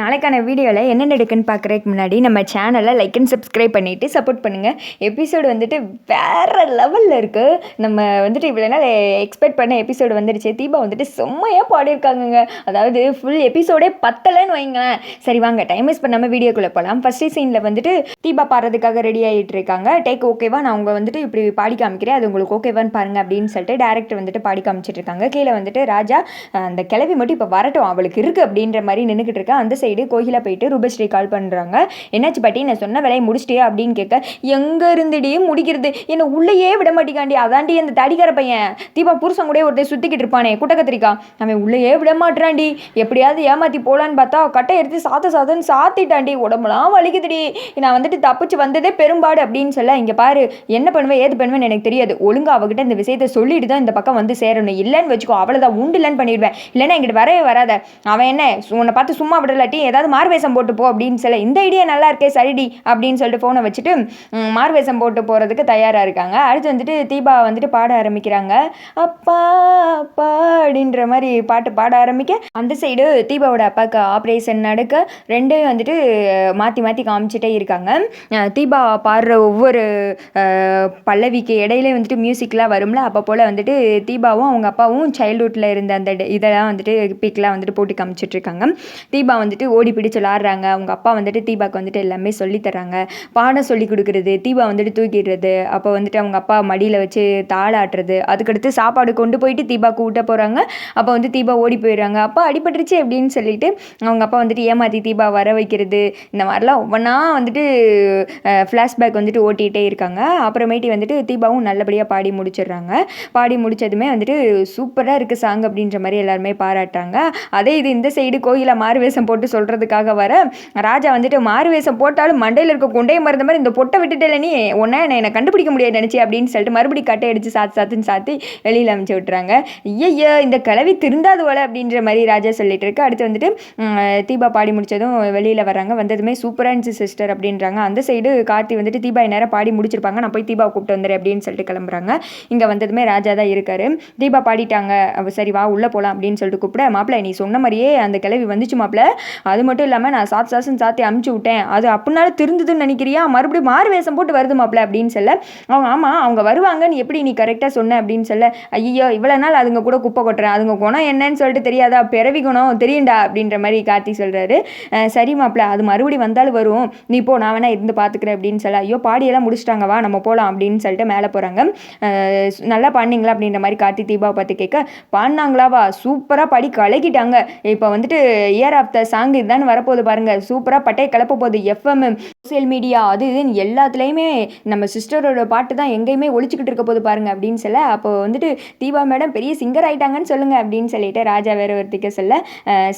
நாளைக்கான வீடியோவில் என்னென்ன இருக்குன்னு பார்க்குறதுக்கு முன்னாடி நம்ம சேனலை லைக் அண்ட் சப்ஸ்கிரைப் பண்ணிவிட்டு சப்போர்ட் பண்ணுங்கள் எபிசோடு வந்துட்டு வேறு லெவலில் இருக்குது நம்ம வந்துட்டு இவ்வளோ நாள் எக்ஸ்பெக்ட் பண்ண எபிசோடு வந்துடுச்சு தீபா வந்துட்டு செம்மையாக பாடியிருக்காங்கங்க. அதாவது ஃபுல் எபிசோடே பத்தலைன்னு வைங்களேன். சரி வாங்க டைம் வேஸ்ட் பண்ணாமல் வீடியோக்குள்ளே போகலாம் ஃபஸ்ட்டு சீனில் வந்துட்டு தீபா பாடுறதுக்காக ரெடி ஆகிட்டு இருக்காங்க. டேக் ஓகேவா நான் அவங்க வந்துட்டு இப்படி பாடி காமிக்கிறேன். அது உங்களுக்கு ஓகேவான்னு பாருங்க அப்படின்னு சொல்லிட்டு டேரக்டர் வந்துட்டு பாடி காமிச்சிட்டு இருக்காங்க. கீழே வந்துட்டு ராஜா அந்த கிளவி மட்டும் இப்போ வரட்டும். அவளுக்கு இருக்குது அப்படின்ற மாதிரி நின்றுக்கிட்டு இருக்கா. அந்த சைடு கோகிலா போயிட்டு ரூபஸ்ரீ கால் பண்ணுறாங்க என்னாச்சு பாட்டி? நான் சொன்ன வேலையை முடிச்சிட்டியா அப்படின்னு கேட்க எங்கே இருந்துடி முடிக்கிறது. என்னை உள்ளேயே விட மாட்டேங்காண்டி அதாண்டி அந்த தடிக்கார பையன். தீபா புருஷன் கூட ஒருத்தர் சுற்றிக்கிட்டு இருப்பானே குட்டக்கத்திரிக்கா அவன் உள்ளேயே விட மாட்டான்டி எப்படியாவது ஏமாற்றி போகலான்னு பார்த்தா கட்டை எடுத்து சாத்த சாத்தன்னு சாத்திட்டாண்டி. உடம்புலாம் வலிக்குதுடி. நான் வந்துட்டு தப்பிச்சு வந்ததே பெரும்பாடு அப்படின்னு சொல்ல இங்கே பாரு என்ன பண்ணுவேன் ஏது பண்ணுவேன்னு எனக்கு தெரியாது. ஒழுங்கா அவகிட்ட இந்த விஷயத்தை சொல்லிட்டு தான் இந்த பக்கம் வந்து சேரணும். இல்லைன்னு வச்சுக்கோ அவ்வளோதான் உண்டு இல்லைன்னு பண்ணிடுவேன். இல்லைன்னா எங்கிட்ட வரவே வராத. அவன் என்ன உன்னை பார்த்து சும்மா விடல இல்லாட்டி ஏதாவது மார்வேஷம் போட்டு போ அப்படின்னு சொல்ல இந்த ஐடியா நல்லா இருக்கே சரிடி அப்படின்னு சொல்லிட்டு ஃபோனை வச்சுட்டு மார்வேஷம் போட்டு போகிறதுக்கு தயாராக இருக்காங்க. அடுத்து வந்துட்டு தீபா வந்துட்டு பாட ஆரம்பிக்கிறாங்க. அப்பா அப்பா அப்படின்ற மாதிரி பாட்டு பாட ஆரம்பிக்க அந்த சைடு தீபாவோட அப்பாவுக்கு ஆப்ரேஷன் நடக்க ரெண்டையும் வந்துட்டு மாற்றி மாற்றி காமிச்சிட்டே இருக்காங்க. தீபா பாடுற ஒவ்வொரு பல்லவிக்கு இடையிலே வந்துட்டு மியூசிக்லாம் வரும்ல. அப்போ போல் வந்துட்டு தீபாவும் அவங்க அப்பாவும் சைல்ட்ஹுட்டில் இருந்த அந்த இதெல்லாம் வந்துட்டு பிக்லாம் வந்துட்டு போட்டு காமிச்சிட்டு இருக்காங்க. தீபா வந்துட்டு ஓடி பிடிச்சு விளாட்றாங்க. அவங்க அப்பா வந்துட்டு தீபாக்கு வந்துட்டு எல்லாமே சொல்லித்தராங்க பாடம் சொல்லி கொடுக்குறது தீபா வந்துட்டு தூக்கிடுறது அப்போ வந்துட்டு அவங்க அப்பா மடியில் வச்சு தாளாட்டுறது அதுக்கடுத்து சாப்பாடு கொண்டு போயிட்டு தீபா கூட்ட போகிறாங்க அப்போ வந்து தீபா ஓடி போயிடுறாங்க. அப்பா அடிபட்டுருச்சு அப்படின்னு சொல்லிட்டு அவங்க அப்பா வந்துட்டு ஏமாற்றி தீபா வர வைக்கிறது இந்த மாதிரிலாம் ஒவ்வொன்றா வந்துட்டு ஃப்ளாஷ்பேக் வந்துட்டு ஓட்டிகிட்டே இருக்காங்க. அப்புறமேட்டி வந்துட்டு தீபாவும் நல்லபடியாக பாடி முடிச்சிடுறாங்க. பாடி முடிச்சதுமே வந்துட்டு சூப்பராக இருக்குது சாங் அப்படின்ற மாதிரி எல்லாருமே பாராட்டுறாங்க. அதே இது இந்த சைடு கோயிலை மாறு வேஷம் போட்டு சொல்கிறதுக்காக வர ராஜா வந்துட்டு மாறு வேஷம் போட்டாலும் மண்டையில் இருக்க குண்டையை மறந்த மாதிரி இந்த பொட்டை விட்டுட்டல நீ ஒன்றா என்னை கண்டுபிடிக்க முடியாது நினச்சி அப்படின்னு சொல்லிட்டு மறுபடியும் கட்டை அடித்து சாத்து சாத்துன்னு சாத்தி வெளியில் அமைச்சு விட்டுறாங்க. ஐயய்யோ இந்த கிளவி திருந்தாது போல அப்படின்ற மாதிரி ராஜா சொல்லிட்டு இருக்கு. அடுத்து வந்துட்டு தீபா பாடி முடிச்சதும் வெளியில் வராங்க வந்ததுமே சூப்பராக இருந்துச்சு சிஸ்டர் அப்படின்றாங்க. அந்த சைடு கார்த்தி வந்துட்டு தீபா நேரம் பாடி முடிச்சிருப்பாங்க. நான் போய் தீபா கூப்பிட்டு வந்துடுறேன் அப்படின்னு சொல்லிட்டு கிளம்புறாங்க. இங்கே வந்ததுமே ராஜா தான் இருக்காரு. தீபா பாடிட்டாங்க. சரி வா உள்ளே போகலாம் அப்படின்னு சொல்லிட்டு கூப்பிட மாப்பிள்ளை நீ சொன்ன மாதிரியே அந்த கிளவி வந்துச்சு மாப்பிள்ள அது மட்டும் இல்லாமல் நான் சாத்து சாசன் சாத்தி அமுச்சு விட்டேன். அது அப்படினாலும் திருந்துதுன்னு நினைக்கிறியா? மறுபடியும் மாறு வேஷம் போட்டு வருது மாப்பிள்ள அப்படின்னு சொல்ல அவங்க ஆமாம் அவங்க வருவாங்கன்னு எப்படி நீ கரெக்டாக சொன்ன? அப்படின்னு சொல்ல ஐயோ இவ்வளோ நாள் அதுங்க கூட குப்பை கொட்டுறேன். அதுங்க குணம் என்னன்னு சொல்லிட்டு தெரியாதா? பிறவி குணம் தெரியுண்டா அப்படின்ற மாதிரி கார்த்தி சொல்கிறாரு சரி மாப்பிள்ள அது மறுபடியும் வந்தாலும் வரும். நீ போ நான் வேணா இருந்து பார்த்துக்கிறேன் அப்படின்னு சொல்ல ஐயோ பாடியெல்லாம் முடிச்சிட்டாங்க. வா நம்ம போகலாம் அப்படின்னு சொல்லிட்டு மேலே போகிறாங்க நல்லா பாடினீங்களா? அப்படின்ற மாதிரி கார்த்தி தீபாவை பார்த்து கேட்க பாடினாங்களாவா சூப்பராக படி கலக்கிட்டாங்க. இப்போ வந்துட்டு இயர் ஆஃப் த சாங் இதுதான் வரப்போகுது பாருங்க. சூப்பராக பட்டையை கிளப்ப போகுது எஃப்எம் சோசியல் மீடியா அது இதுன்னு எல்லாத்துலேயுமே நம்ம சிஸ்டரோட பாட்டு தான் எங்கேயுமே ஒழிச்சிக்கிட்டு இருக்க போது பாருங்க அப்படின்னு சொல்ல அப்போ வந்துட்டு தீபா மேடம் பெரிய சிங்கர் ஆகிட்டாங்கன்னு சொல்லுங்க அப்படின்னு சொல்லிட்டு ராஜா வேற ஒருத்திக்க சொல்ல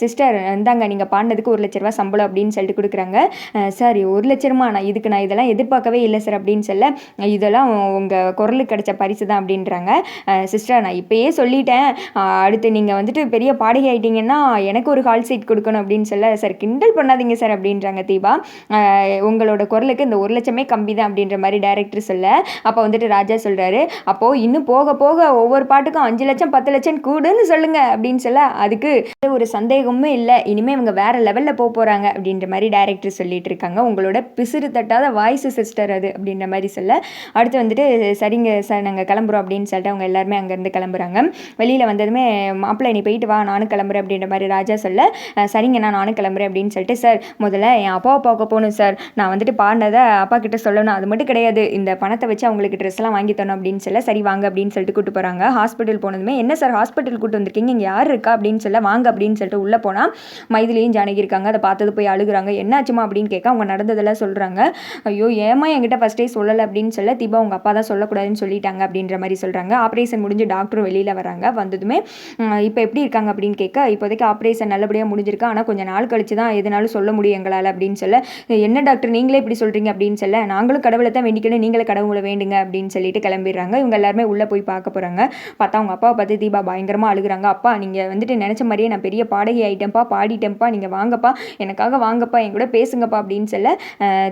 சிஸ்டர் இந்தாங்க நீங்கள் பாடினதுக்கு ஒரு லட்ச ரூபா சம்பளம் அப்படின்னு சொல்லிட்டு கொடுக்குறாங்க. சார் ஒரு லட்சமா நான் இதுக்கு நான் இதெல்லாம் எதிர்பார்க்கவே இல்லை சார் அப்படின்னு சொல்ல இதெல்லாம் உங்கள் குரலுக்கு கிடைச்ச பரிசு தான் அப்படின்றாங்க. சிஸ்டர் நான் இப்பயே சொல்லிட்டேன். அடுத்து நீங்கள் வந்துட்டு பெரிய பாடகி ஆயிட்டீங்கன்னா எனக்கு ஒரு ஹால் சீட் கொடுக்கணும் அப்படின்னு சொல்ல சார் கிண்டல் பண்ணாதீங்க சார் அப்படின்றாங்க தீபா. உங்களோட குரலுக்கு இந்த ஒரு லட்சமே கம்மி தான் அப்படின்ற மாதிரி டேரக்டர் சொல்ல. அப்போ வந்துட்டு ராஜா சொல்கிறாரு அப்போது இன்னும் போக போக ஒவ்வொரு பாட்டுக்கும் அஞ்சு லட்சம் பத்து லட்சம் கூடுன்னு சொல்லுங்க அப்படின்னு சொல்ல அதுக்கு ஒரு சந்தேகமும் இல்லை இனிமேல் இவங்க வேறு லெவலில் போக போகிறாங்க அப்படின்ற மாதிரி டேரக்டர் சொல்லிட்டு இருக்காங்க. உங்களோட பிசிறு தட்டாத வாய்ஸ் சிஸ்டர் அது அப்படின்ற மாதிரி சொல்ல. அடுத்து வந்துட்டு சரிங்க சார் நாங்கள் கிளம்புறோம் அப்படின்னு சொல்லிட்டு அவங்க எல்லாருமே அங்கேருந்து கிளம்புறாங்க. வெளியில் வந்ததுமே மாப்பிள்ளை நீ போயிட்டு வா நானும் கிளம்புறேன் அப்படின்ற மாதிரி ராஜா சொல்ல சரிங்க நான் நானும் கிளம்புறேன் அப்படின்னு சொல்லிட்டு சார் முதல்ல என் அப்பாவை பார்க்க போகணும் சார். நான் வந்துட்டு பாடினதை அப்பா கிட்ட சொல்லணும். அது மட்டும் கிடையாது. இந்த பணத்தை வச்சு அவங்களுக்கு ட்ரெஸ்லாம் வாங்கி தரணும் அப்படின்னு சொல்ல சரி வாங்க அப்படின்னு சொல்லிட்டு கூட்டு போகிறாங்க ஹாஸ்பிட்டல் போனதுமே என்ன சார் ஹாஸ்பிட்டல் கூட்டு வந்திருக்கீங்க? இங்கே யார் இருக்கா? அப்படின்னு சொல்ல வாங்க அப்படின்னு சொல்லிட்டு உள்ளே போனால் மைதிலையும் ஜானகி இருக்காங்க. அதை பார்த்தது போய் அழுகுறாங்க. என்னாச்சுமா அப்படின்னு கேட்க அவங்க நடந்ததெல்லாம் சொல்கிறாங்க ஐயோ ஏமா என்கிட்ட ஃபஸ்ட்டே சொல்லலை? அப்படின்னு சொல்ல தீபா உங்கள் அப்பா தான் சொல்லக்கூடாதுன்னு சொல்லிட்டாங்க அப்படின்ற மாதிரி சொல்கிறாங்க ஆப்ரேஷன் முடிஞ்சு டாக்டர் வெளியில் வராங்க. வந்ததுமே இப்போ எப்படி இருக்காங்க? அப்படின்னு கேட்க இப்போதைக்கு ஆப்ரேஷன் நல்லபடியாக முடிஞ்சிருக்கு. ஆனால் கொஞ்சம் நாள் நாள் கழிச்சு தான் எதுனாலும் சொல்ல முடியும் எங்களால் அப்படின்னு சொல்ல என்ன டாக்டர் நீங்களே இப்படி சொல்கிறீங்க அப்படின்னு சொல்ல நாங்களும் கடவுளை தான் வேண்டிக்கணும். நீங்களே கடவுளை வேண்டுங்க. அப்படின்னு சொல்லிட்டு கிளம்பிடுறாங்க. இவங்க எல்லாருமே உள்ளே போய் பார்க்க போகிறாங்க பார்த்தா அவங்க அப்பாவை பார்த்து தீபா பயங்கரமாக அழுகுறாங்க. அப்பா நீங்கள் வந்துட்டு நினச்ச மாதிரியே நான் பெரிய பாடகி ஆகிட்டேன்ப்பா பாடிட்டேன்ப்பா. நீங்கள் வாங்கப்பா. எனக்காக வாங்கப்பா. என் கூட பேசுங்கப்பா. அப்படின்னு சொல்ல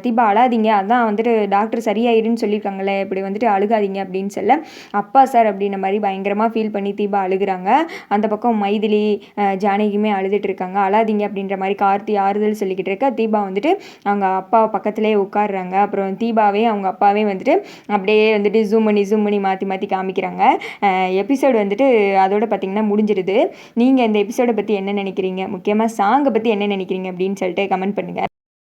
தீபா அழாதீங்க. அதான் வந்துட்டு டாக்டர் சரியாயிருன்னு சொல்லியிருக்காங்களே இப்படி வந்துட்டு அழுகாதீங்க. அப்படின்னு சொல்ல அப்பா சார் அப்படின்ற மாதிரி பயங்கரமாக ஃபீல் பண்ணி தீபா அழுகுறாங்க. அந்த பக்கம் மைதிலி ஜானகியுமே அழுதுட்டு இருக்காங்க. அழாதீங்க. அப்படின்னு அப்படின்ற மாதிரி கார்த்தி ஆறுதல் சொல்லிக்கிட்டு இருக்க. தீபா வந்துட்டு அவங்க அப்பா பக்கத்துலேயே உட்காடுறாங்க அப்புறம் தீபாவே அவங்க அப்பாவே வந்துட்டு அப்படியே வந்துட்டு ஜூம் பண்ணி ஜூம் பண்ணி மாற்றி மாற்றி காமிக்கிறாங்க. எபிசோடு வந்துட்டு அதோட பார்த்திங்கன்னா முடிஞ்சிருது. நீங்கள் இந்த எபிசோடை பற்றி என்ன நினைக்கிறீங்க? முக்கியமாக சாங்கை பற்றி என்ன நினைக்கிறீங்க அப்படின்னு சொல்லிட்டு கமெண்ட் பண்ணுங்கள்